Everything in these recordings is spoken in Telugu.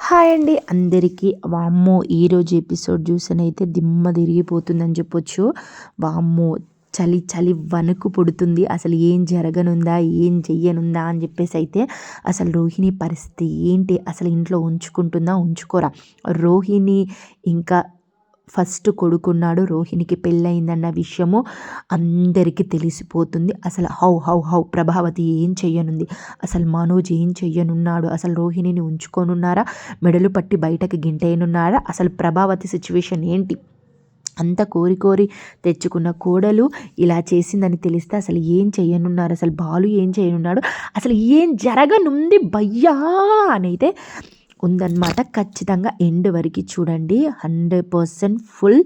హాయ్ అండి. అందరికీ వామ్మో ఈరోజు ఎపిసోడ్ చూసినైతే దిమ్మ తిరిగిపోతుందని చెప్పొచ్చు. వామ్మో చలి చలి వణుకు పుడుతుంది. అసలు ఏం జరగనుందా ఏం చెయ్యనుందా అని చెప్పేసి అయితే అసలు రోహిణి పరిస్థితి ఏంటి అసలు ఇంట్లో ఉంచుకుంటుందా ఉంచుకోరా? రోహిణి ఇంకా ఫస్ట్ కొడుకున్నాడు రోహిణికి పెళ్ళయిందన్న విషయము అందరికీ తెలిసిపోతుంది. అసలు హౌ హౌ హౌ ప్రభావతి ఏం చెయ్యనుంది? అసలు మనోజ్ ఏం చెయ్యనున్నాడు? అసలు రోహిణిని ఉంచుకోనున్నారా? మెడలు పట్టి బయటకి గింటేయనున్నారా? అసలు ప్రభావతి సిచ్యువేషన్ ఏంటి? అంత కోరి కోరి తెచ్చుకున్న కోడలు ఇలా చేసిందని తెలిస్తే అసలు ఏం చేయనున్నారు అసలు బాలు ఏం చేయనున్నాడు అసలు ఏం జరగనుంది భయ్యా? అనైతే ఉందన్నమాట. ఖచ్చితంగా ఎండ్ వరకు చూడండి. Hundred percent full.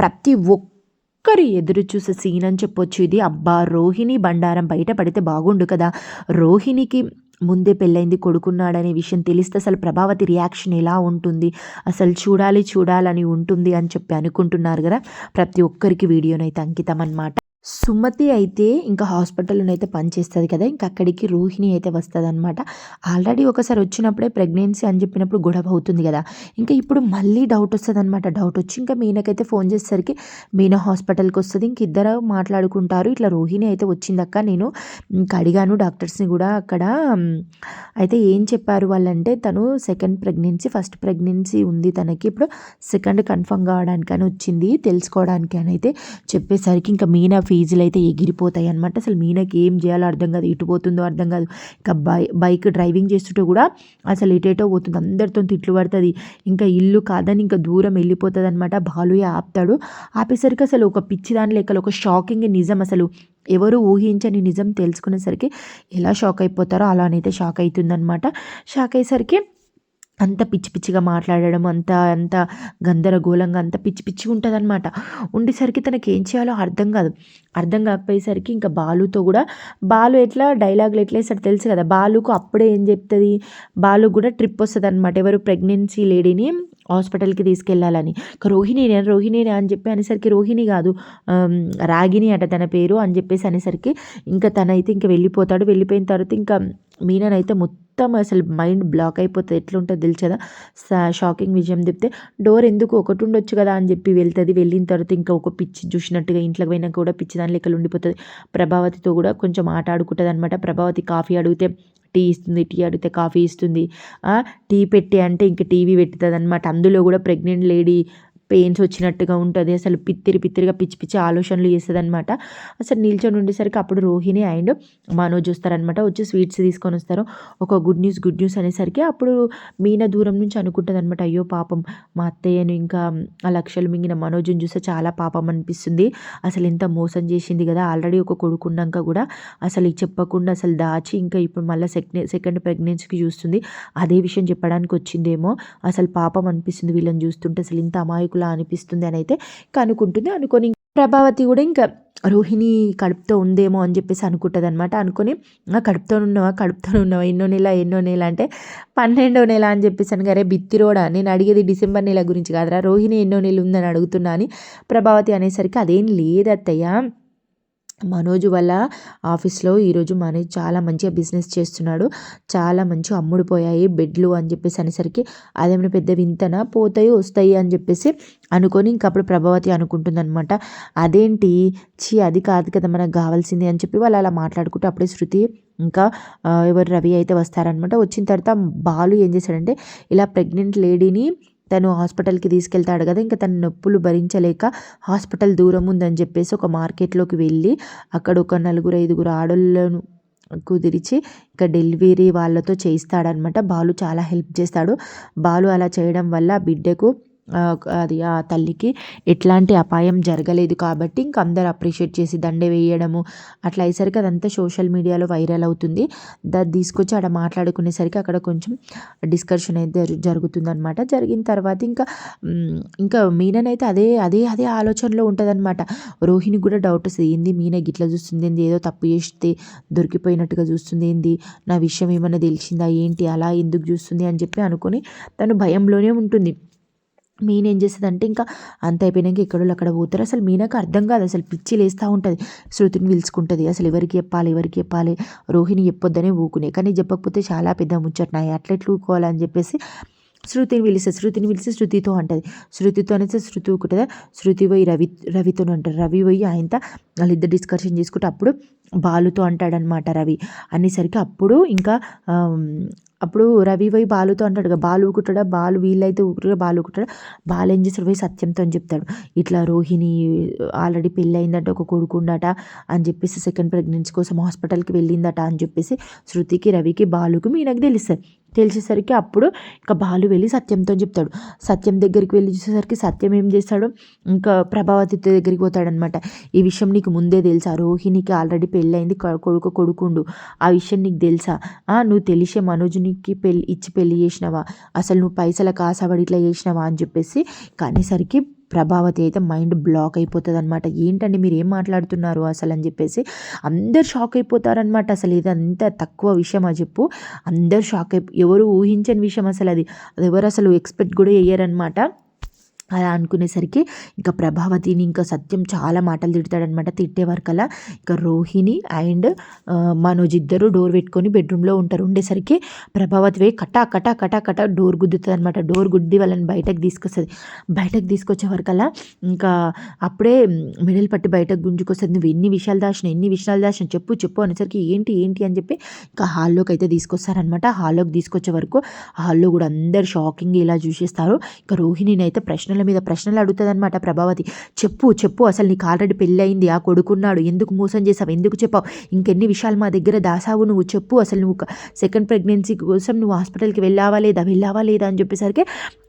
ప్రతి ఒక్కరు ఎదురు చూసే సీన్ అని చెప్పొచ్చు ఇది. అబ్బా రోహిణి బండారం బయట పడితే బాగుండు కదా. రోహిణికి ముందే పెళ్ళైంది కొడుకున్నాడనే విషయం తెలిస్తే అసలు ప్రభావతి రియాక్షన్ ఎలా ఉంటుంది? అసలు చూడాలి చూడాలని ఉంటుంది అని చెప్పి అనుకుంటున్నారు కదా. ప్రతి ఒక్కరికి వీడియోనైతే అంకితం అనమాట సుమతి అయితే ఇంకా హాస్పిటల్లోనైతే అయితే పనిచేస్తుంది కదా ఇంకా అక్కడికి రోహిణి అయితే వస్తుంది అనమాట ఆల్రెడీ ఒకసారి వచ్చినప్పుడే ప్రెగ్నెన్సీ అని చెప్పినప్పుడు గొడవ అవుతుంది కదా ఇంకా ఇప్పుడు మళ్ళీ డౌట్ వస్తుంది అనమాట డౌట్ వచ్చి ఇంకా మీనకైతే ఫోన్ చేసేసరికి మీనా హాస్పిటల్కి వస్తుంది ఇంక ఇద్దరు మాట్లాడుకుంటారు. ఇట్లా రోహిణి అయితే వచ్చిందక్క నేను ఇంకా అడిగాను డాక్టర్స్ని కూడా అక్కడ. అయితే ఏం చెప్పారు వాళ్ళంటే తను సెకండ్ ప్రెగ్నెన్సీ ఫస్ట్ ప్రెగ్నెన్సీ ఉంది తనకి ఇప్పుడు సెకండ్ కన్ఫర్మ్ కావడానికి అని వచ్చింది తెలుసుకోవడానికి అని అయితే చెప్పేసరికి ఇంకా మీనా ఫీజులు అయితే ఎగిరిపోతాయి అనమాట అసలు మీనకి ఏం చేయాలో అర్థం కాదు ఇటు పోతుందో అర్థం కాదు. ఇంకా బై బైక్ డ్రైవింగ్ చేస్తుంటే కూడా అసలు ఇటేటో పోతుంది. అందరితో తిట్లు పడుతుంది. ఇంకా ఇల్లు కాదని ఇంకా దూరం వెళ్ళిపోతుంది అనమాట బాలు ఆపుతాడు. ఆపేసరికి అసలు ఒక పిచ్చి దాని లెక్కలు ఒక షాకింగ్ నిజం అసలు ఎవరు ఊహించని నిజం తెలుసుకునేసరికి ఎలా షాక్ అయిపోతారో అలానైతే షాక్ అవుతుందనమాట షాక్ అయ్యేసరికి అంత పిచ్చి పిచ్చిగా మాట్లాడడం అంత అంత గందరగోళంగా అంత పిచ్చి పిచ్చిగా ఉంటుంది అనమాట ఉండేసరికి తనకి ఏం చేయాలో అర్థం కాదు. అర్థం కాకపోయేసరికి ఇంకా బాలుతో కూడా బాలు ఎట్లా డైలాగులు ఎట్లా వేస్తాడు తెలుసు కదా. బాలుకు అప్పుడే ఏం చెప్తుంది? బాలు కూడా ట్రిప్ వస్తుంది అనమాట ఎవరు ప్రెగ్నెన్సీ లేడీని హాస్పిటల్కి తీసుకెళ్ళాలని. రోహిణి రోహిణినే రోహిణినే అని చెప్పి అనేసరికి రోహిణి కాదు రాగిణి అట తన పేరు అని చెప్పేసి అనేసరికి ఇంకా తనైతే ఇంకా వెళ్ళిపోతాడు. వెళ్ళిపోయిన తర్వాత ఇంకా మీననైతే మొత్తం అసలు మైండ్ బ్లాక్ అయిపోతుంది ఎట్లుంటుంది తెలుసదా షాకింగ్ విజయం చెప్తే డోర్ ఎందుకు ఒకటి ఉండొచ్చు కదా అని చెప్పి వెళ్తుంది. వెళ్ళిన తర్వాత ఇంకా ఒక పిచ్చి చూసినట్టుగా ఇంట్లోకి పోయినాక కూడా పిచ్చి దాని లెక్కలు ఉండిపోతుంది. ప్రభావతితో కూడా కొంచెం ఆట ఆడుకుంటుంది అనమాట ప్రభావతి కాఫీ అడిగితే టీ ఇస్తుంది టీ అడిగితే కాఫీ ఇస్తుంది. టీ పెట్టి అంటే ఇంక టీవీ పెట్టుతుంది అనమాట అందులో కూడా ప్రెగ్నెంట్ లేడీ పెయిన్స్ వచ్చినట్టుగా ఉంటుంది. అసలు పిత్తిరి పిత్తిరిగా పిచ్చి పిచ్చి ఆలోచనలు చేస్తుంది అనమాట అసలు నిల్చొని ఉండేసరికి అప్పుడు రోహిణి అండ్ మనోజ్ వస్తారనమాట వచ్చి స్వీట్స్ తీసుకొని వస్తారు. ఒక గుడ్ న్యూస్ గుడ్ న్యూస్ అనేసరికి అప్పుడు మీనా దూరం నుంచి అనుకుంటుంది అనమాట అయ్యో పాపం మా అత్తయ్యను ఇంకా ఆ లక్షలు మింగిన మనోజ్ని చూస్తే చాలా పాపం అనిపిస్తుంది. అసలు ఎంత మోసం చేసింది కదా. ఆల్రెడీ ఒక కొడుకున్నాక కూడా అసలు చెప్పకుండా అసలు దాచి ఇంకా ఇప్పుడు మళ్ళీ సెకండ్ సెకండ్ ప్రెగ్నెన్సీకి చూస్తుంది. అదే విషయం చెప్పడానికి వచ్చిందేమో అసలు పాపం అనిపిస్తుంది వీళ్ళని చూస్తుంటే. అసలు ఇంత అమాయకులు లా అనిపిస్తుంది అని అయితే కనుక్కుంటుంది. అనుకొని ప్రభావతి కూడా ఇంకా రోహిణి కడుపుతో ఉందేమో అని చెప్పేసి అనుకుంటుంది అనమాట అనుకొని కడుపుతో ఉన్నావా? కడుపుతో ఉన్నావా? ఎన్నో నెల ఎన్నో నెల అంటే పన్నెండో నెల అని చెప్పేసి అని అరే బిత్తిరోడా నేను అడిగేది డిసెంబర్ నెల గురించి కాదురా. రోహిణి ఎన్నో నెలలు ఉందని అడుగుతున్నా అని ప్రభావతి అనేసరికి అదేం లేదత్తయ్య మనోజ్ వల్ల ఆఫీస్లో ఈరోజు మనోజ్ చాలా మంచిగా బిజినెస్ చేస్తున్నాడు. చాలా మంచి అమ్ముడుపోయాయి బెడ్లు అని చెప్పేసి అనేసరికి అదేమైనా పెద్ద వింతన? పోతాయి వస్తాయి అని చెప్పేసి అనుకొని ఇంకప్పుడు ప్రభావతి అనుకుంటుందనమాట అదేంటి? చీ అది కాదు కదా మనకు కావాల్సింది అని చెప్పి వాళ్ళు అలా మాట్లాడుకుంటూ అప్పుడే శృతి ఇంకా ఎవరు రవి అయితే వస్తారనమాట వచ్చిన తర్వాత బాలు ఏం చేశాడంటే ఇలా ప్రెగ్నెంట్ లేడీని తను హాస్పిటల్కి తీసుకెళ్తాడు కదా ఇంకా తన నొప్పులు భరించలేక హాస్పిటల్ దూరం ఉందని చెప్పేసి ఒక మార్కెట్లోకి వెళ్ళి అక్కడ ఒక నలుగురు ఐదుగురు ఆడోళ్ళను కుదిరిచి ఇంకా డెలివరీ వాళ్ళతో చేయిస్తాడనమాట బాలు చాలా హెల్ప్ చేస్తాడు. బాలు అలా చేయడం వల్ల బిడ్డకు అది ఆ తల్లికి ఎట్లాంటి అపాయం జరగలేదు కాబట్టి ఇంక అందరు అప్రిషియేట్ చేసి దండే వేయడము. అట్లా అయ్యేసరికి అదంతా సోషల్ మీడియాలో వైరల్ అవుతుంది. దాన్ని తీసుకొచ్చి అక్కడ మాట్లాడుకునేసరికి అక్కడ కొంచెం డిస్కషన్ అయితే జరుగుతుందనమాట జరిగిన తర్వాత ఇంకా ఇంకా మీననైతే అదే అదే అదే ఆలోచనలో ఉంటుందన్నమాట. రోహిణి కూడా డౌట్ వస్తుంది. ఏంది మీన గిట్లా చూస్తుంది ఏంది? ఏదో తప్పు చేస్తే దొరికిపోయినట్టుగా చూస్తుంది ఏంది? నా విషయం ఏమైనా తెలిసిందా? ఏంటి? అలా ఎందుకు చూస్తుంది? అని చెప్పి అనుకొని తను భయంలోనే ఉంటుంది. మీన్ ఏం చేస్తుంది అంటే ఇంకా అంత అయిపోయినాక ఎక్కడో అక్కడ పోతారు. అసలు మీనాకు అర్థం కాదు. అసలు పిచ్చి లేస్తూ ఉంటుంది. శృతిని పిలుచుకుంటుంది. అసలు ఎవరికి చెప్పాలి ఎవరికి చెప్పాలి? రోహిణి చెప్పొద్దనే ఊకునే. కానీ చెప్పకపోతే చాలా పెద్ద ముచ్చట్నాయి అట్లా ఎట్లా ఊకోవాలని చెప్పేసి శృతిని పిలిస్తే శృతిని పిలిస్తే శృతితో అంటుంది. శృతితో అనేసి శృతి ఒకటిదా శృతి పోయి రవి రవితో అంటారు రవి పోయి ఆయనతో వాళ్ళిద్దరు డిస్కషన్ చేసుకుంటే అప్పుడు బాలుతో అంటాడనమాట రవి. అనేసరికి అప్పుడు ఇంకా అప్పుడు రవి పోయి బాలుతో అంటాడు కదా బాలు కుట్టడా బాలు వీళ్ళైతే ఊకుతాడా బాలు కుట్టడా బాలు ఏం చేస్తాడు? పోయి సత్యంతో అని చెప్తాడు. ఇట్లా రోహిణి ఆల్రెడీ పెళ్ళి అయిందట ఒక కొడుకుండట అని చెప్పేసి సెకండ్ ప్రెగ్నెన్సీ కోసం హాస్పిటల్కి వెళ్ళిందట అని చెప్పేసి శృతికి రవికి బాలుకి మీనకు తెలుస్తుంది తెలిసేసరికి అప్పుడు ఇంకా బాలు వెళ్ళి సత్యంతో చెప్తాడు. సత్యం దగ్గరికి వెళ్ళి చూసేసరికి సత్యం ఏం చేస్తాడు? ఇంకా ప్రభావతి దగ్గరికి పోతాడనమాట. ఈ విషయం నీకు ముందే తెలుసా? రోహిణికి ఆల్రెడీ పెళ్ళయింది. కొడుకు కొడుకుండు. ఆ విషయం నీకు తెలుసా? నువ్వు తెలిసే మనోజునికి పెళ్ళి ఇచ్చి పెళ్ళి చేసినావా? అసలు నువ్వు పైసలకు ఆశపడి ఇట్లా చేసినావా అని చెప్పేసి కానీసరికి ప్రభావతి అయితే మైండ్ బ్లాక్ అయిపోతుంది అనమాట ఏంటండి మీరు ఏం మాట్లాడుతున్నారు అసలు అని చెప్పేసి అందరు షాక్ అయిపోతారనమాట అసలు. ఇది అంత తక్కువ విషయం ఆ చెప్పు. అందరు షాక్ అయిపో ఎవరు ఊహించని విషయం అసలు అది అది ఎవరు అసలు ఎక్స్పెక్ట్ కూడా వేయరనమాట అలా అనుకునేసరికి ఇంకా ప్రభావతిని ఇంకా సత్యం చాలా మాటలు తిడతాడనమాట తిట్టేవారు కల్లా ఇంకా రోహిణి అండ్ మనోజ్ ఇద్దరు డోర్ పెట్టుకొని బెడ్రూమ్లో ఉంటారు. ఉండేసరికి ప్రభావతి పోయి కటా కటా కటా కటా డోర్ గుద్దుతుంది అనమాట డోర్ గుద్ది వాళ్ళని బయటకు తీసుకొస్తుంది. బయటకు తీసుకొచ్చేవారు కల్లా ఇంకా అప్పుడే మెడల్ పట్టి బయటకు గుంజుకొస్తుంది. నువ్వు ఎన్ని విషయాలు దాచిన ఎన్ని విషయాలు దాచిన చెప్పు చెప్పు అనేసరికి ఏంటి ఏంటి అని చెప్పి ఇంకా హాల్లోకి అయితే తీసుకొస్తారనమాట హాల్లోకి తీసుకొచ్చే వరకు హాల్లో కూడా అందరు షాకింగ్ ఇలా చూసేస్తారు ఇంకా రోహిణిని అయితే ప్రశ్న ప్రశ్నల మీద ప్రశ్నలు అడుగుతుందన్నమాట ప్రభావతి. చెప్పు చెప్పు అసలు నీకు ఆల్రెడీ పెళ్ళయింది ఆ కొడుకున్నాడు ఎందుకు మోసం చేసావు ఎందుకు చెప్పావు ఇంకెన్ని విషయాలు మా దగ్గర దాసావు నువ్వు చెప్పు అసలు నువ్వు సెకండ్ ప్రెగ్నెన్సీ కోసం నువ్వు హాస్పిటల్కి వెళ్ళావా లేదా వెళ్ళావా లేదా అని చెప్పేసరికి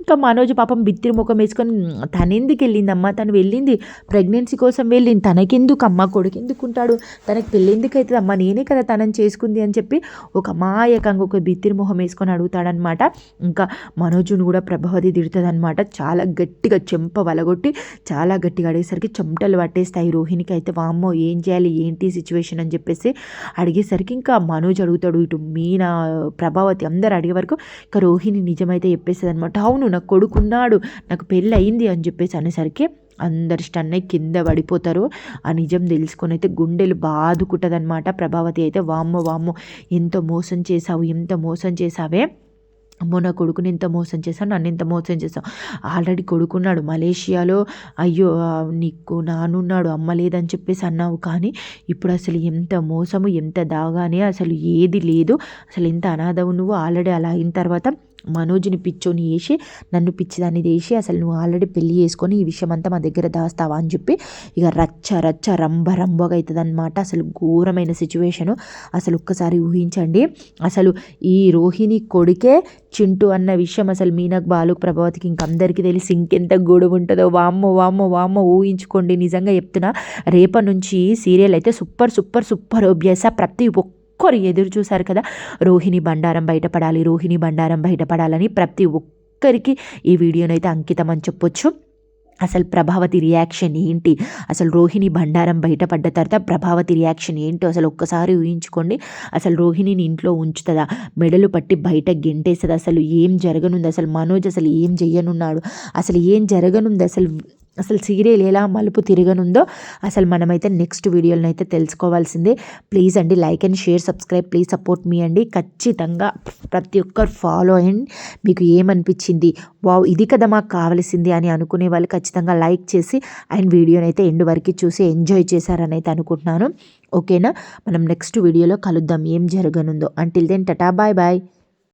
ఇంకా మనోజ్ పాపం బిత్తిరి ముఖం వేసుకొని తనెందుకు వెళ్ళిందమ్మా? తను వెళ్ళింది ప్రెగ్నెన్సీ కోసం వెళ్ళింది. తనకెందుకు అమ్మ కొడుకు ఎందుకు ఉంటాడు తనకి పెళ్ళి ఎందుకు అవుతుంది అమ్మ నేనే కదా తనని చేసుకుంది అని చెప్పి ఒక మాయకంగా ఒక బిత్తిరి మొహం వేసుకొని అడుగుతాడనమాట ఇంకా మనోజును కూడా ప్రభావతి తిడుతుంది అనమాట చాలా గట్టిగా చెంప వలగొట్టి చాలా గట్టిగా అడిగేసరికి చెమటలు పట్టేస్తాయి. రోహిణికి అయితే వామ్మో ఏం చేయాలి? ఏంటి సిచ్యువేషన్? అని చెప్పేసి అడిగేసరికి ఇంకా మనోజ్ అడుగుతాడు ఇటు మీనా ప్రభావతి అందరు అడిగే వరకు ఇంకా రోహిణి నిజమైతే చెప్పేస్తుంది అనమాట అవును నాకు కొడుకున్నాడు నాకు పెళ్ళి అయింది అని చెప్పేసి అనేసరికి అందరు స్టన్ కింద పడిపోతారు. ఆ నిజం తెలుసుకొని అయితే గుండెలు బాదుకుంటుంది ప్రభావతి అయితే వామ్మో వామ్మో ఎంత మోసం చేసావు ఎంత మోసం చేసావే అమ్మో నా కొడుకుని ఇంత మోసం చేశాను నన్ను ఇంత మోసం చేశావు? ఆల్రెడీ కొడుకున్నాడు మలేషియాలో. అయ్యో నీకు నానున్నాడు అమ్మ లేదని చెప్పేసి అన్నావు కానీ ఇప్పుడు అసలు ఎంత మోసము ఎంత దాగానే అసలు ఏది లేదు. అసలు ఎంత అనాథవు నువ్వు? ఆల్రెడీ అలా అయిన తర్వాత మనోజ్ని పిచ్చోని వేసి నన్ను పిచ్చిదాన్ని వేసి అసలు నువ్వు ఆల్రెడీ పెళ్ళి చేసుకొని ఈ విషయం అంతా మా దగ్గర దాస్తావా అని చెప్పి ఇక రచ్చ రచ్చ రంబ రంబగా అవుతుంది అనమాట అసలు ఘోరమైన సిచ్యువేషను. అసలు ఒక్కసారి ఊహించండి. అసలు ఈ రోహిణి కొడుకే చింటూ అన్న విషయం అసలు మీనకు బాలుకు ప్రభావతికి ఇంకందరికీ తెలిసి ఇంకెంత గొడవ ఉంటుందో. వామ్మో వామ్మో వామ్మో ఊహించుకోండి. నిజంగా చెప్తున్నా రేపటి నుంచి సీరియల్ అయితే సూపర్ సూపర్ సూపర్ అభ్యాస ప్రతి ఒక్క ఒక్కరు ఎదురు చూశారు కదా. రోహిణి బండారం బయటపడాలి రోహిణి బండారం బయటపడాలని ప్రతి ఒక్కరికి ఈ వీడియోనైతే అంకితం అని చెప్పొచ్చు. అసలు ప్రభావతి రియాక్షన్ ఏంటి? అసలు రోహిణి బండారం బయటపడ్డ తర్వాత ప్రభావతి రియాక్షన్ ఏంటో అసలు ఒక్కసారి ఊహించుకోండి. అసలు రోహిణిని ఇంట్లో ఉంచుతుందా? మెడలు పట్టి బయట గెంటేస్తుంది? అసలు ఏం జరగనుంది? అసలు మనోజ్ అసలు ఏం చేయనున్నాడు అసలు ఏం జరగనుంది? అసలు అసలు సీరియల్ ఎలా మలుపు తిరగనుందో అసలు మనమైతే నెక్స్ట్ వీడియోలను అయితే తెలుసుకోవాల్సిందే. ప్లీజ్ అండి like and share subscribe please support మీ అండి. ఖచ్చితంగా ప్రతి ఒక్కరు ఫాలో అండ్ మీకు ఏమనిపించింది? వావ్ ఇది కదా మాకు కావాల్సింది అని అనుకునే వాళ్ళు ఖచ్చితంగా లైక్ చేసి అండ్ వీడియోని అయితే ఎండ్ వరకు చూసి ఎంజాయ్ చేశారని అయితే అనుకుంటున్నాను ఓకేనా మనం నెక్స్ట్ వీడియోలో కలుద్దాం. ఏం జరగనుందో. Until then tata bye bye